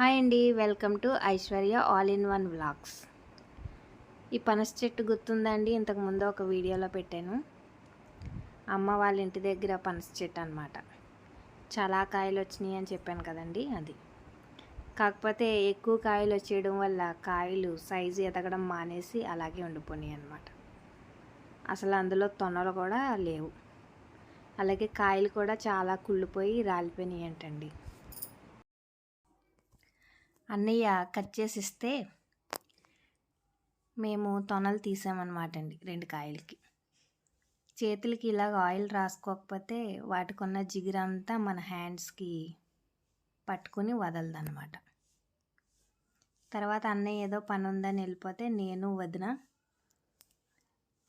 Hi అండి. Welcome to Aishwarya all in one vlogs. ఈ పనస చెట్టు గుర్తుందండి? ఇంతకు ముందు ఒక వీడియోలో పెట్టాను. అమ్మ వాళ్ళ ఇంటి దగ్గర పనస చెట్టు అనమాట చాలా కాయలు వచ్చినాయి అని చెప్పాను కదండి అది. కాకపోతే ఎక్కువ కాయలు వచ్చేయడం వల్ల కాయలు సైజు ఎదగడం మానేసి అలాగే ఉండిపోయినాయి అనమాట అసలు అందులో తొనలు కూడా లేవు. అలాగే కాయలు కూడా చాలా కుళ్ళిపోయి రాలిపోయినాయి అంటండి. అన్నయ్య కట్ చేసి ఇస్తే మేము తొనలు తీసామన్నమాట అండి రెండు కాయలకి. చేతులకి ఇలాగ ఆయిల్ రాసుకోకపోతే వాటికున్న జిగురంతా మన హ్యాండ్స్కి పట్టుకుని వదలదన్నమాట. తర్వాత అన్నయ్య ఏదో పని ఉందని వెళ్ళిపోతే నేను వదిన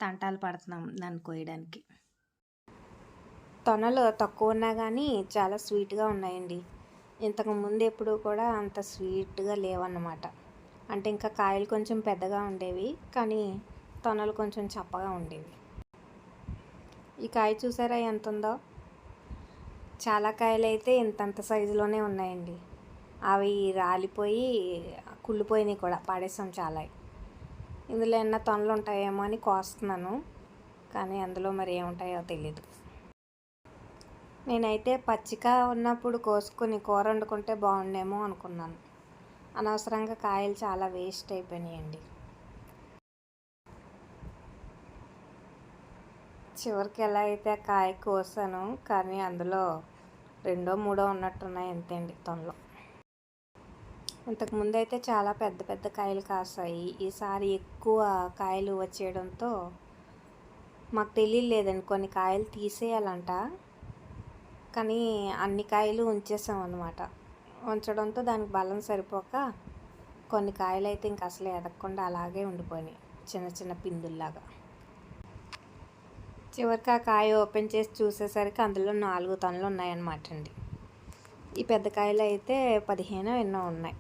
తంటాలు పడుతున్నాం దాన్ని కోయడానికి. తొనలు తక్కువ ఉన్నా కానీ చాలా స్వీట్గా ఉన్నాయండి. ఇంతకు ముందు ఎప్పుడూ కూడా అంత స్వీట్గా లేవన్నమాట. అంటే ఇంకా కాయలు కొంచెం పెద్దగా ఉండేవి కానీ తొనలు కొంచెం చప్పగా ఉండేవి. ఈ కాయ చూసారా ఎంత ఉందో చాలా కాయలు అయితే ఇంతంత సైజులోనే ఉన్నాయండి. అవి రాలిపోయి కుళ్ళిపోయినాయి కూడా పాడేసాం చాలా. ఇందులో ఎన్న తొనలు ఉంటాయేమో అని కోస్తున్నాను కానీ అందులో మరి ఏముంటాయో తెలీదు. నేనైతే పచ్చిక ఉన్నప్పుడు కోసుకొని కూర వండుకుంటే బాగుండేమో అనుకున్నాను. అనవసరంగా కాయలు చాలా వేస్ట్ అయిపోయినాయండి. చివరికి ఎలా అయితే కాయ కోసాను కానీ అందులో రెండో మూడో ఉన్నట్టున్నాయి అండి తొనలో ఇంతకుముందు అయితే చాలా పెద్ద పెద్ద కాయలు కాసాయి. ఈసారి ఎక్కువ కాయలు వచ్చేయడంతో మాకు తెలియలేదండి. కొన్ని కాయలు తీసేయాలంట. కానీ అన్ని కాయలు ఉంచేసాం అనమాట ఉంచడంతో దానికి బలం సరిపోక కొన్ని కాయలు అయితే ఇంక అసలు ఎదగకుండా అలాగే ఉండిపోయినాయి చిన్న చిన్న పిందుల్లాగా. చివరికి ఆ కాయ ఓపెన్ చేసి చూసేసరికి అందులో నాలుగు తనలు ఉన్నాయన్నమాట అండి ఈ పెద్ద కాయలు అయితే పదిహేను ఎన్నో ఉన్నాయి.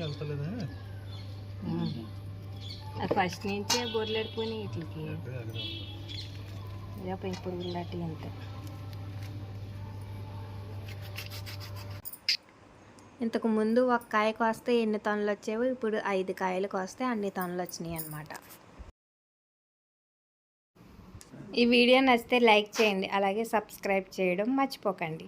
వెళ్తలేదా. ఫస్ట్ నుంచే బొర్రెడిపోయినాయి వీటికి ఇప్పుడు ఇలాంటి అంతే ఇంతకు ముందు ఒక కాయ కోస్తే ఎన్ని తొనలు వచ్చేవో ఇప్పుడు ఐదు కాయలు కోస్తే అన్ని తొనలు వచ్చినాయి అనమాట ఈ వీడియో నచ్చితే లైక్ చేయండి అలాగే సబ్స్క్రైబ్ చేయడం మర్చిపోకండి.